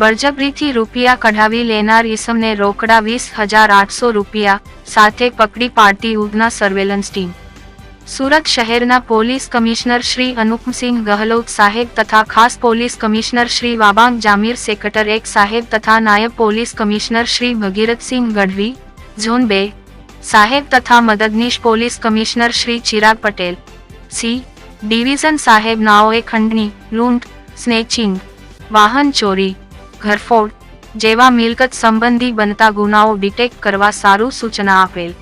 બળજબરીથી રૂપિયા કઢાવી લેનાર ઈસમને રોકડા વીસ હજાર આઠસો રૂપિયા સાથે પકડી પાડતી ઉધના સર્વેલન્સ ટીમ સુરત શહેરના પોલીસ કમિશનર શ્રી અનુપસિંહ ગહલોત સાહેબ તથા ખાસ પોલીસ કમિશનર શ્રી વાબાંગ જામીર સેક્રેટર એક સાહેબ તથા નાયબ police commissioner Shri Bhagirathsinh Gadhvi, zone બે. સાહેબ તથા મદદનીશ police commissioner Shri Chirag Patel. C. Division સાહેબ નાઓએ ખંડણી લૂંટ, સ્નેચિંગ, વાહન ચોરી. ઘરફોડ, જેવા મિલકત સંબંધી બનતા ગુનાઓ ડિટેક્ટ કરવા સારું સૂચના આપેલ.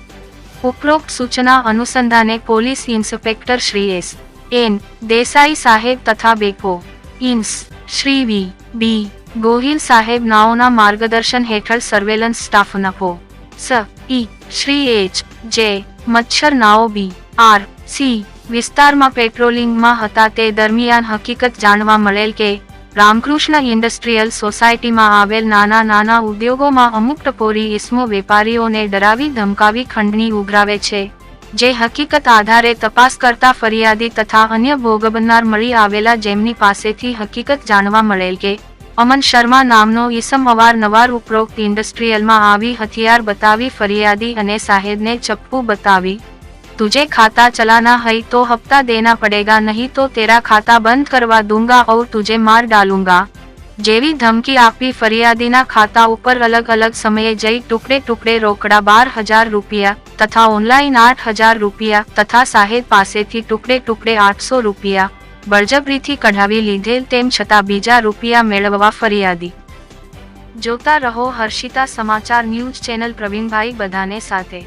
ઉપરોક્ત સૂચના અનુસંધાને police inspector Shri S. N. Desai સાહેબ તથા બેકો. ઇન્સ. શ્રી વી. બી. ગોહિલ સાહેબ નાઓના માર્ગદર્શન હેઠળ સર્વેલન્સ સ્ટાફ નફો. સ. ઈ. શ્રી એચ. જે. મચ્છર નાઓ બી. આર. સી. વિસ્તારમાં પેટ્રોલિંગમાં હતા તે દરમિયાન હકીકત જાણવા મળેલ કે રામકૃષ્ણ ઇન્ડસ્ટ્રીયલ સોસાયટીમાં આવેલ નાના નાના ઉદ્યોગોમાં અમુક ટપોરી ઇસમો વેપારીઓને ડરાવી ધમકાવી ખંડણી ઉઘરાવે છે, જે હકીકત આધારે તપાસ કરતા ફરિયાદી તથા અન્ય ભોગ બનનાર મળી આવેલા જેમની પાસેથી હકીકત જાણવા મળેલ કે, અમન શર્મા નામનો ઈસમ અવારનવાર ઉપરોક્ત ઇન્ડસ્ટ્રીયલમાં આવી હથિયાર બતાવી ફરિયાદી અને સાહેબને ચપ્પુ બતાવી तुझे खाता चलाना है तो हफ्ता देना पड़ेगा नहीं तो तेरा खाता બંધ કરવા દૂંગા और तुझे मार डालूंगा જેવી ધમકી આપી ફરિયાદીના ખાતા ઉપર અલગ અલગ સમયે જઈ ટુકડે ટુકડે રોકડા બાર હજાર રૂપિયા તથા ઓનલાઈન આઠ હજાર રૂપિયા તથા સાહેબ પાસેથી ટુકડે ટુકડે આઠસો રૂપિયા બળજબરીથી કઢાવી લીધેલ તેમ છતાં બીજા રૂપિયા મેળવવા ફરિયાદી જોતા રહો હર્ષિતા સમાચાર ન્યૂઝ ચેનલ પ્રવીણભાઈ બધાને સાથે